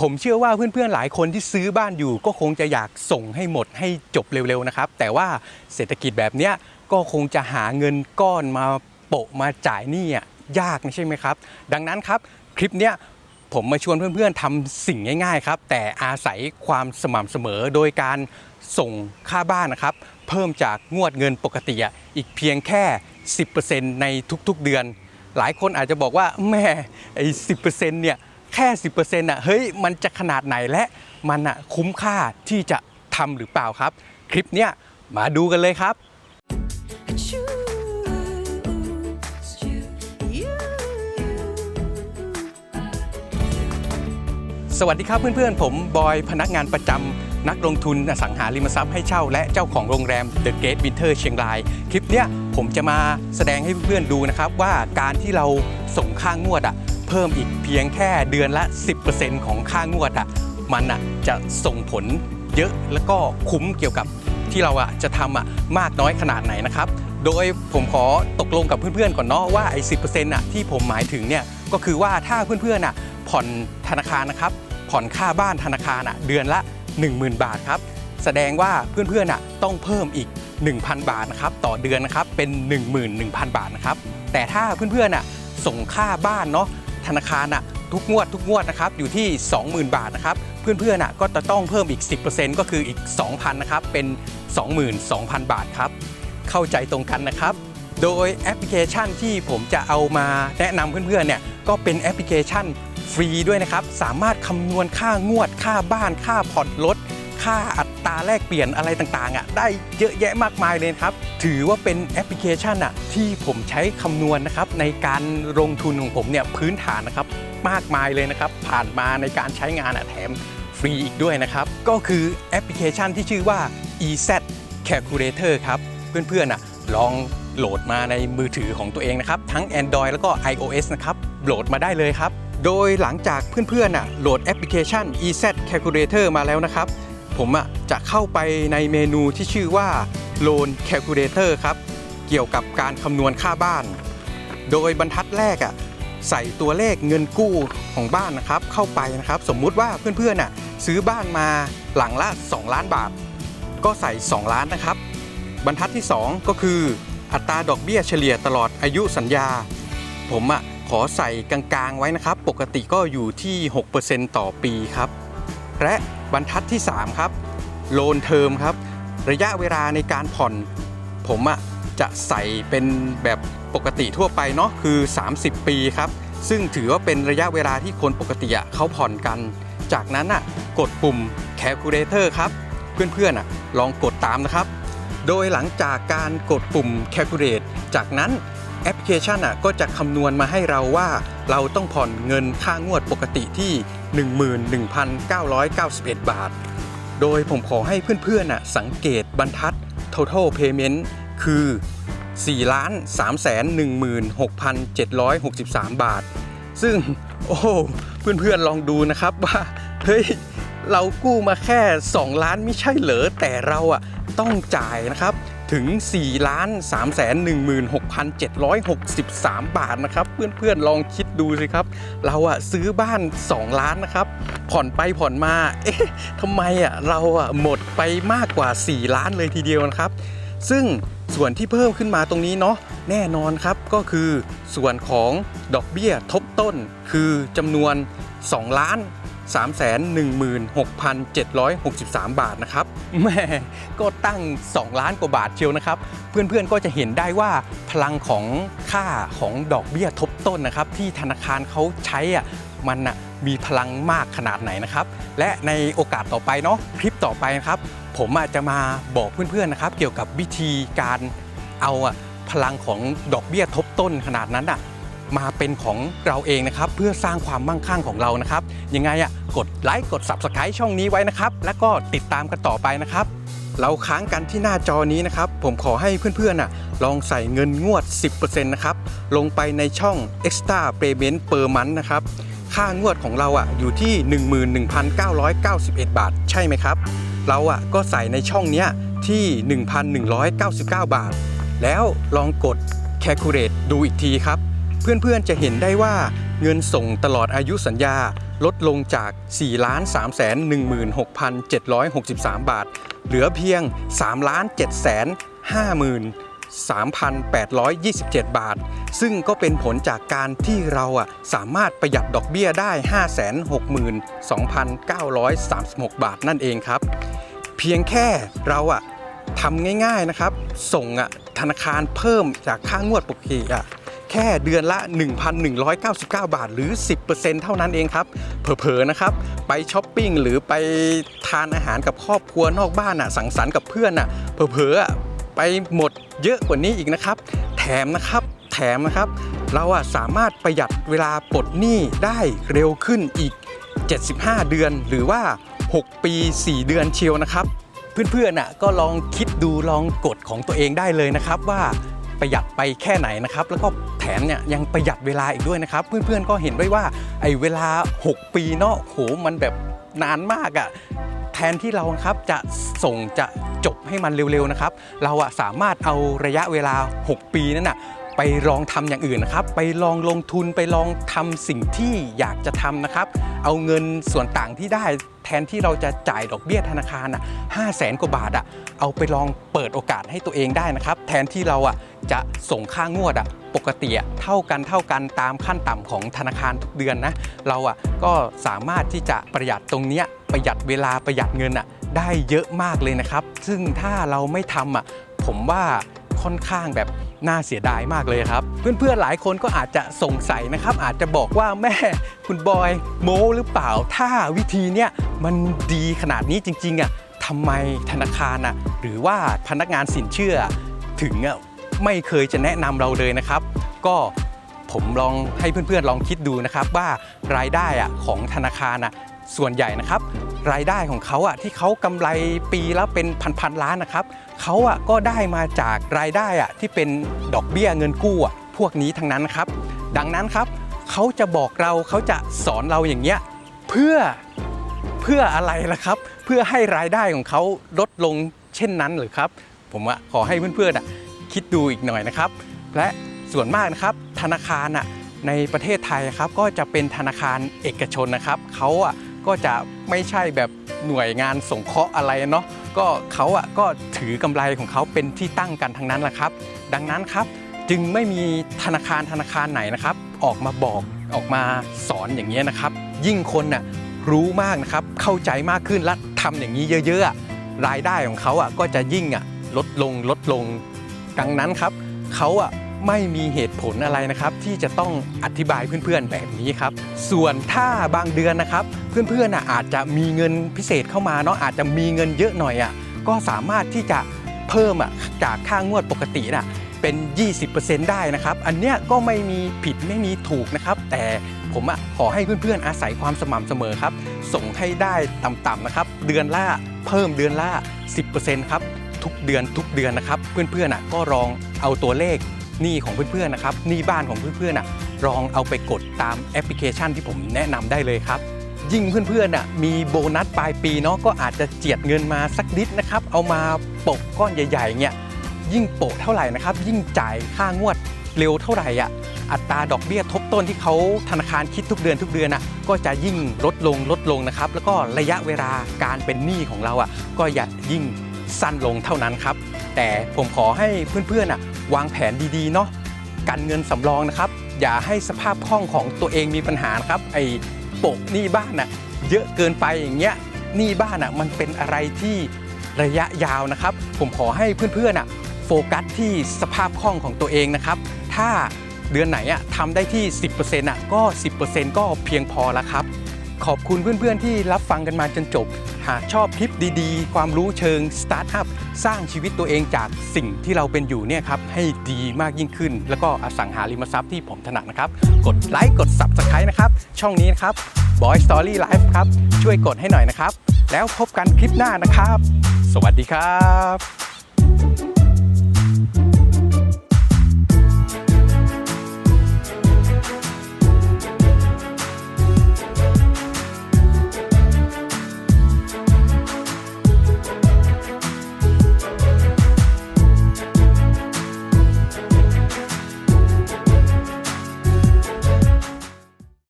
ผมเชื่อว่าเพื่อนๆหลายคนที่ซื้อบ้านอยู่ ก็คงจะอยากส่งให้หมดให้จบเร็วๆนะครับ แต่ว่าเศรษฐกิจแบบเนี้ยก็คงจะหาเงินก้อนมาโปะมาจ่ายหนี้อ่ยากใช่ไหมครับ ดังนั้นครับคลิปเนี้ยผมมาชวนเพื่อนๆทำสิ่งง่าย ๆ ครับ แต่อาศัยความสม่ำเสมอโดยการส่งค่าบ้านนะครับ เพิ่มจากงวดเงินปกติอีกเพียงแค่ 10%ในทุกๆเดือน หลายคนอาจจะบอกว่าแม่ไอ้สิเนี่ย แค่ 10%อะเฮ้ยมันจะขนาดไหนและมันอะคุ้มค่าที่จะทำหรือเปล่าครับ คลิปเนี้ยมาดูกันเลยครับ สวัสดีครับเพื่อนๆ ผมบอยพนักงานประจำนักลงทุนอสังหาริมทรัพย์ให้เช่าและเจ้าของโรงแรม The Gate Winter เชียงราย คลิปเนี้ยผมจะมาแสดงให้เพื่อนๆดูนะครับ ว่าการที่เราส่งค่างวดอะ พิ่มอีกเพียงแค่เดือนละ 10%ของค่างวดอะมันอะจะส่งผลเยอะแล้วก็คุ้มเกี่ยวกับที่เราอะจะทำอะมากน้อยขนาดไหนนะครับ โดยผมขอตกลงกับเพื่อนๆก่อนเนาะว่าไอ้สิอะที่ผมหมายถึงเนี่ยก็คือว่าถ้าเพื่อนๆอะผ่อนธนาคารนะครับ ผ่อนค่าบ้านธนาคารอะเดือนละ 10,000 บาทครับแสดงว่าเพื่อนๆอะต้องเพิ่มอีก 1,000 บาทนะครับต่อเดือนนะครับเป็น 11,000 บาทนะครับแต่ถ้าเพื่อนๆอะส่งค่าบ้านเนาะ ธนาคารอะทุกงวดทุกงวดนะครับอยู่ที่ 20,000 บาทนะครับเพื่อนๆอะก็จะต้องเพิ่มอีก 10%ก็คืออีก 2,000นะครับเป็น 22,000 บาทครับเข้าใจตรงกันนะครับ โดยแอปพลิเคชันที่ผมจะเอามาแนะนำเพื่อนๆเนี่ยก็เป็นแอปพลิเคชันฟรีด้วยนะครับ สามารถคำนวณค่างวดค่าบ้านค่าผ่อนรถ ค่าอัตราแลกเปลี่ยนอะไรต่างๆอะได้เยอะแยะมากมายเลยครับ ถือว่าเป็นแอปพลิเคชันอะที่ผมใช้คำนวณนะครับในการลงทุนของผมเนี่ยพื้นฐานนะครับมากมายเลยนะครับ ผ่านมาในการใช้งานอะแถมฟรีอีกด้วยนะครับ ก็คือแอปพลิเคชันที่ชื่อว่า EZ Calculator ครับ เพื่อนๆอะลองโหลดมาในมือถือของตัวเองนะครับ ทั้ง Android แล้วก็ iOS นะครับโหลดมาได้เลยครับ โดยหลังจากเพื่อนๆอะโหลดแอปพลิเคชัน EZ Calculator มาแล้วนะครับ ผมอะจะเข้าไปในเมนูที่ชื่อว่า Loan Calculator ครับ เกี่ยวกับการคำนวณค่าบ้าน โดยบรรทัดแรกอะใส่ตัวเลขเงินกู้ของบ้านนะครับ เข้าไปนะครับ สมมุติว่าเพื่อนๆอะซื้อบ้านมาหลังละ 2 ล้านบาท ก็ใส่ 2 ล้านนะครับ บรรทัดที่ 2 ก็คืออัตราดอกเบี้ยเฉลี่ยตลอดอายุสัญญา ผมอะขอใส่กลางๆไว้นะครับ ปกติก็อยู่ที่ 6%ต่อปีครับ และ บรรทัดที่ 3 ครับโลนเทอมครับ ระยะเวลาในการผ่อน ผมอะจะใส่เป็นแบบปกติทั่วไปเนาะคือ 30 ปีครับ ซึ่งถือว่าเป็นระยะเวลาที่คนปกติอะเขาผ่อนกัน จากนั้นอะกดปุ่ม calculator ครับ เพื่อนๆอะลองกดตามนะครับ โดยหลังจากการกดปุ่ม calculate จากนั้นแอปพลิเคชันอะก็จะคำนวณมาให้เราว่า เราต้องผ่อนเงินค่างวดปกติที่ 11,991 บาท โดยผมขอให้เพื่อนๆน่ะสังเกตบรรทัด total payment คือ4 3 1 6 7 6 3 บาท ซึ่งโอ้เพื่อนๆลองดูนะครับว่า เฮ้ย เรากู้มาแค่ 2 ล้านไม่ใช่เหรอแต่เราอะต้องจ่ายนะครับ ถึง 4 ล้าน3 1 6 7 6 3 บาทนะครับ เพื่อนๆ ลองคิดดูสิครับ เราอะซื้อบ้าน 2 ล้านนะครับ ผ่อนไปผ่อนมา เอ๊ะทำไมอะเราอะหมดไปมากกว่า 4 ล้านเลยทีเดียวนะครับ ซึ่งส่วนที่เพิ่มขึ้นมาตรงนี้เนาะแน่นอนครับก็คือส่วนของดอกเบี้ยทบต้นคือจำนวน 2 ล้าน 316,763 บาทนะครับแม่ก็ตั้ง 2 ล้านกว่าบาทเชียวนะครับ เพื่อนๆก็จะเห็นได้ว่าพลังของค่าของดอกเบี้ยทบต้นนะครับ ที่ธนาคารเขาใช้อะมันอะมีพลังมากขนาดไหนนะครับ และในโอกาสต่อไปเนาะคลิปต่อไปนะครับ ผมอาจจะมาบอกเพื่อนๆนะครับ เกี่ยวกับวิธีการเอาอะพลังของดอกเบี้ยทบต้นขนาดนั้นอะ มาเป็นของเราเองนะครับ เพื่อสร้างความมั่งคั่งของเรานะครับ ยังไงอะกดไลค์กด Subscribe ช่องนี้ไว้นะครับ แล้วก็ติดตามกันต่อไปนะครับ เราค้างกันที่หน้าจอนี้นะครับ ผมขอให้เพื่อนๆน่ะลองใส่เงินงวด 10%นะครับ ลงไปในช่อง extra payment per month นะครับ ค่างวดของเราอะอยู่ที่ 11,991 บาท ใช่ไหมครับ เราอะก็ใส่ในช่องเนี้ยที่ 1,199 บาท แล้วลองกด calculate ดูอีกทีครับ เพื่อนๆจะเห็นได้ว่าเงินส่งตลอดอายุสัญญาลดลงจาก 4 3 1 6 7 6 3 บาท เหลือเพียง 3 7 5 3,827 บาท ซึ่งก็เป็นผลจากการที่เราอะสามารถประหยัดดอกเบี้ยได้ 562,936 บาทนั่นเองครับ เพียงแค่เราอะทำง่ายๆนะครับ ส่งอะธนาคารเพิ่มจากค่างวดปกติอะ แค่เดือนละ 1,199 บาทหรือ 10%เท่านั้นเองครับเผลอๆนะครับ ไปช้อปปิ้งหรือไปทานอาหารกับครอบครัวนอกบ้านอะสังสรรค์กับเพื่อนอะเผลอๆอะไปหมดเยอะกว่านี้อีกนะครับ แถมนะครับแถมนะครับ เราอะสามารถประหยัดเวลาปลดหนี้ได้เร็วขึ้นอีก 75 เดือนหรือว่า 6 ปี 4 เดือนเชียวนะครับ เพื่อนๆน่ะก็ลองคิดดูลองกดของตัวเองได้เลยนะครับว่า ประหยัดไปแค่ไหนนะครับ แล้วก็แถมเนี่ยยังประหยัดเวลาอีกด้วยนะครับ เพื่อนๆก็เห็นไว้ว่าไอ้เวลา 6 ปีเนาะโหมันแบบนานมากอะ่ะแทนที่เราครับจะส่งจะจบให้มันเร็วๆนะครับ เราอะสามารถเอาระยะเวลา 6 ปีนั้นอะ ไปลองทำอย่างอื่นนะครับ ไปลองลงทุนไปลองทำสิ่งที่อยากจะทำนะครับ เอาเงินส่วนต่างที่ได้แทนที่เราจะจ่ายดอกเบี้ยธนาคารอะห้าแสนกว่าบาทอะเอาไปลองเปิดโอกาสให้ตัวเองได้นะครับ แทนที่เราอะจะส่งค่างวดอะปกติอะเท่ากันเท่ากันตามขั้นต่ำของธนาคารทุกเดือนนะเราอะก็สามารถที่จะประหยัดตรงเนี้ยประหยัดเวลาประหยัดเงินอะได้เยอะมากเลยนะครับ ซึ่งถ้าเราไม่ทำอะผมว่าค่อนข้างแบบ น่าเสียดายมากเลยครับ เพื่อนๆหลายคนก็อาจจะสงสัยนะครับ อาจจะบอกว่าแม่คุณบอยโม้หรือเปล่า ถ้าวิธีเนี้ยมันดีขนาดนี้จริงๆอะทำไมธนาคารอะหรือว่าพนักงานสินเชื่อ ถึงอะไม่เคยจะแนะนำเราเลยนะครับ ก็ผมลองให้เพื่อนๆลองคิดดูนะครับว่ารายได้อะของธนาคารอะ ส่วนใหญ่นะครับ รายได้ของเขาอะที่เขากำไรปีละเป็นพันๆล้านนะครับเขาอะก็ได้มาจากรายได้อะที่เป็นดอกเบี้ยเงินกู้อะพวกนี้ทั้งนั้นครับ ดังนั้นครับเขาจะบอกเราเขาจะสอนเราอย่างเงี้ยเพื่อเพื่ออะไรล่ะครับ เพื่อให้รายได้ของเขาลดลงเช่นนั้นหรือครับ ผมขอให้เพื่อนๆอะคิดดูอีกหน่อยนะครับ และส่วนมากนะครับธนาคารอะในประเทศไทยครับก็จะเป็นธนาคารเอกชนนะครับเขาอะ ก็จะไม่ใช่แบบหน่วยงานสงเคราะห์อะไรเนาะก็เขาอะก็ถือกำไรของเขาเป็นที่ตั้งกันทั้งนั้นแหละครับ ดังนั้นครับจึงไม่มีธนาคารธนาคารไหนนะครับ ออกมาบอกออกมาสอนอย่างนี้นะครับ ยิ่งคนน่ะรู้มากนะครับเข้าใจมากขึ้นและทำอย่างนี้เยอะๆรายได้ของเขาอะก็จะยิ่งอะลดลงลดลง ดังนั้นครับเขาอะ ไม่มีเหตุผลอะไรนะครับ ที่จะต้องอธิบายเพื่อนๆแบบนี้ครับ ส่วนถ้าบางเดือนนะครับ เพื่อนๆอาจจะมีเงินพิเศษเข้ามาเนาะอาจจะมีเงินเยอะหน่อยอะก็สามารถที่จะเพิ่มอะจากค่างวดปกติน่ะเป็น 20%ได้นะครับ อันเนี้ยก็ไม่มีผิดไม่มีถูกนะครับ แต่ผมอะขอให้เพื่อนๆอาศัยความสม่ำเสมอครับ ส่งให้ได้ต่ำๆนะครับ เดือนละเพิ่มเดือนละ 10%ครับทุกเดือนทุกเดือนนะครับ เพื่อนๆอะก็ลองเอาตัวเลข หนี้ของเพื่อนๆนะครับหนี้บ้านของเพื่อนๆอะลองเอาไปกดตามแอปพลิเคชันที่ผมแนะนำได้เลยครับ ยิ่งเพื่อนๆอะมีโบนัสปลายปีเนาะก็อาจจะเจียดเงินมาสักนิดนะครับ เอามาโปะก้อนใหญ่ๆเนี่ยยิ่งโปะเท่าไหร่นะครับ ยิ่งจ่ายค่างวดเร็วเท่าไหร่อะอัตราดอกเบี้ยทบต้นที่เขาธนาคารคิดทุกเดือนทุกเดือนอะก็จะยิ่งลดลงลดลงนะครับ แล้วก็ระยะเวลาการเป็นหนี้ของเราอะก็อย่ายิ่งสั้นลงเท่านั้นครับ แต่ผมขอให้เพื่อนๆอะ วางแผนดีๆเนาะการเงินสำรองนะครับ อย่าให้สภาพคล่องของตัวเองมีปัญหานะครับ ไอ้ปะหนี้บ้านน่ะเยอะเกินไปอย่างเงี้ยหนี้บ้านน่ะมันเป็นอะไรที่ระยะยาวนะครับ ผมขอให้เพื่อนๆน่ะโฟกัสที่สภาพคล่องของตัวเองนะครับ ถ้าเดือนไหนอะทำได้ที่ 10%อะก็ 10%ก็เพียงพอแล้วครับ ขอบคุณเพื่อนๆที่รับฟังกันมาจนจบ หากชอบคลิปดีๆ ความรู้เชิงสตาร์ทอัพ สร้างชีวิตตัวเองจากสิ่งที่เราเป็นอยู่เนี่ยครับให้ดีมากยิ่งขึ้น แล้วก็อสังหาริมทรัพย์ที่ผมถนัดนะครับ กดไลค์กด Subscribe นะครับ ช่องนี้นะครับ Boy Story Life ครับ ช่วยกดให้หน่อยนะครับ แล้วพบกันคลิปหน้านะครับ สวัสดีครับ